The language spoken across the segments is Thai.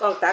กล้องตั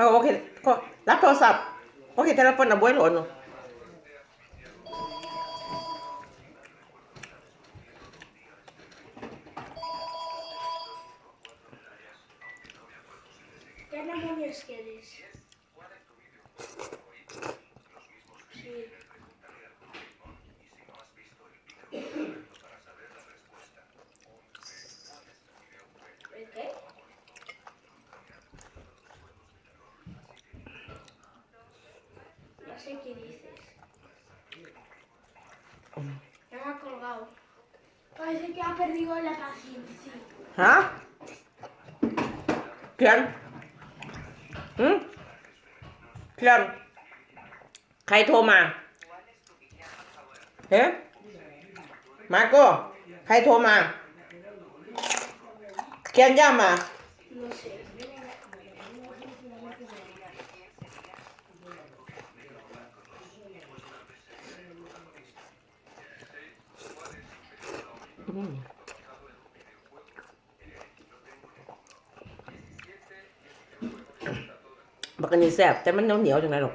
มาโอเคก็รับโทรศัพท์โอเคเทเลโฟนอะบุ้ยหล่น ¿Qué demonios quieres? Sí. Sé qué dices. Ya me ha colgado. Parece que ha perdido la paciencia. ฮะเขียนหืมเขียนใครโทรมา ¿Cuál es tu villano favorito? เฮ้มาโก้ใครโทรมาเขียนย่ามา No sé. Mm. บักอันนี้แซ่บแต่มันเหนียวเหนียวๆจังไงหรอก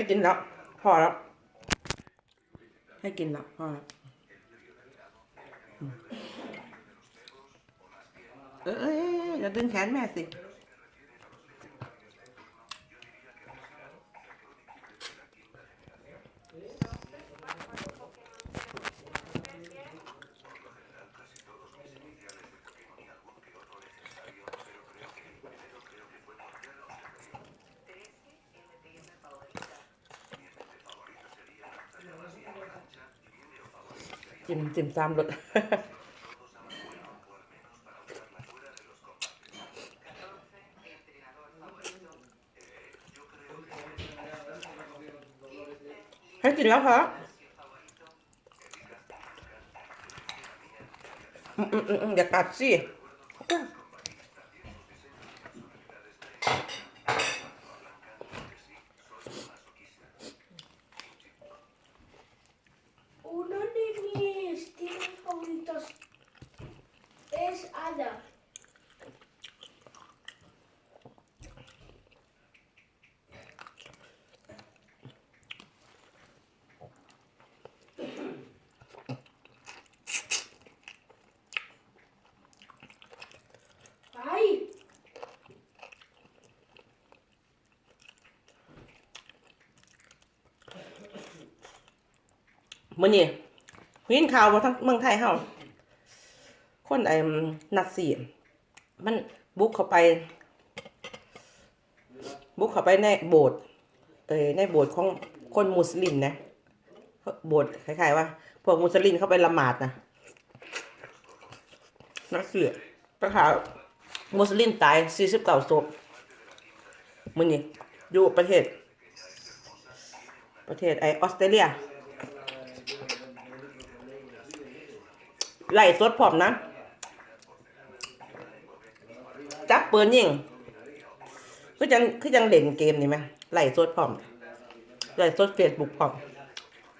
ให้กินแล้ว พอแล้ว ให้กินแล้ว พอแล้ว เออออเออเอออย่าดึงแขนแม่สิ จิ้มจิ้มซ้ำรสให้กินแล้วคะอืมอืมอืมอืมอย่ากัดสิ มื่อนี้ยินข่าวว่าทั้งเมืองไทยเฮาคนไอ้นัดสีมันบุกเข้าไป บุกเข้าไปในโบสถ์เอ้ยในโบสถ์ของคนมุสลิมนะโบสถ์คล้ายๆว่า พวกมุสลิมเข้าไปละหมาดนะนักเสือประข่ามุสลิมตาย49ศพมื่อนี้อยู่ประเทศ ประเทศไอออสเตรเลีย ไล่สดพร้อมนะ จับปืนยิงคือจังคือจังเล่นเกมนี่ไหมไล่สดพร้อมไล่สดเฟซบุ๊กพร้อม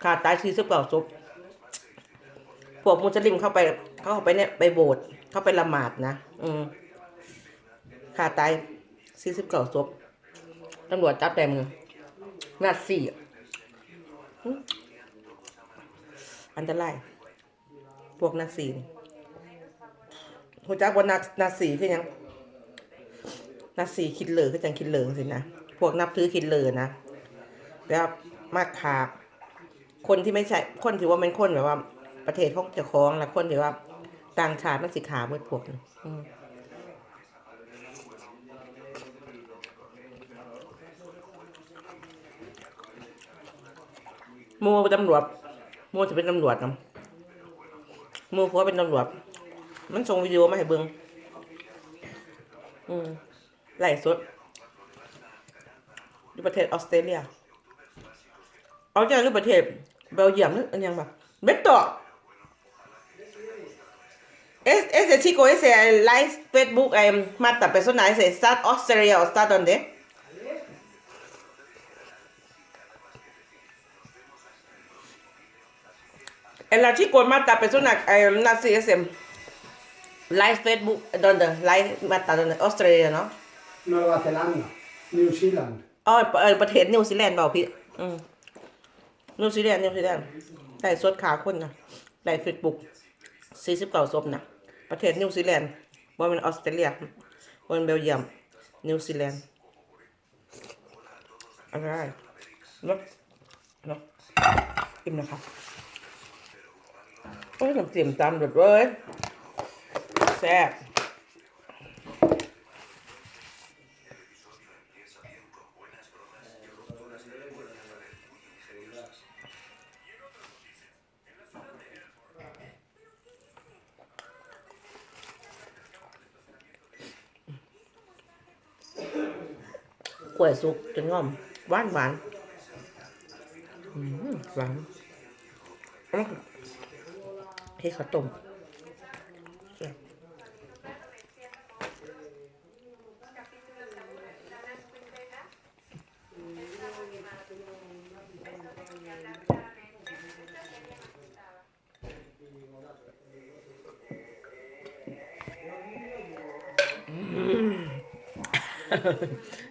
ขาดตายสี่สิบเก้าศพพวกมุสลิมเข้าไป เข้าไปเนี่ยไปโบสถ์เข้าไปละหมาดนะอืมขาดตายสี่สิบเก้าศพตำรวจจับแต่มือนาสี่อันตราย พวกนักสีหัวจักว่านักนักสีคือยังนักสีคิดเหลือคือจังคิดเหลือสินะพวกนับถือคิดเหลือนะแล้วมากขาคนที่ไม่ใช่คนที่ว่าเป็นคนแบบว่า ประเทศเขาจะคล้องและคนที่ว่าต่างชาติมันสิขาเมื่อพวกนี้อืมหมูตำรวจมูจะเป็นตำรวจนะ มูผัวเป็นตำรวจ มันส่งวิดีโอมาให้เบิ่งอืมไล่สดอยู่ประเทศออสเตรเลียเอาจากหรือประเทศเบลเยียมหรืออันยังแบบเบ็ดต่อ Es, ese chico, ese live Facebook, eh, mata persona, ese está Australia o está donde? El chico mata persona, eh, nazi ese live Facebook, donde live mata donde Australia, ¿no? Nueva Zelanda, New Zealand. อ๋อเออประเทศนิวซีแลนด์เปล่าพี่อืมนิวซีแลนด์นิวซีแลนด์ได้สดขาคนนะได้เฟซบุ๊กสี่สิบเก้าศพนะประเทศนิวซีแลนด์ว่าเป็นออสเตรเลียว่าเป็นเบลเยียม นิวซีแลนด์อะไรเนาะเนาะอิ่มนะครับ โอ้ยน้ำจิ้มตามเดือดเว้ยแซ่บกล้วยสุกจนงอมหวานหวานหวานอื้อ เฮ้ข้าวต้ม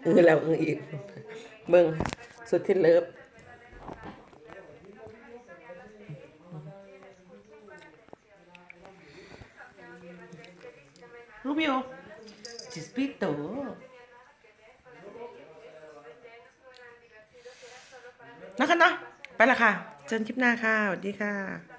เออแล้วเอออีกเบิ่งสุดที่เลิฟ รูบิโอจิสปิโตนะคะเนาะไปละค่ะ เจอกันคลิปหน้าค่ะ สวัสดีค่ะ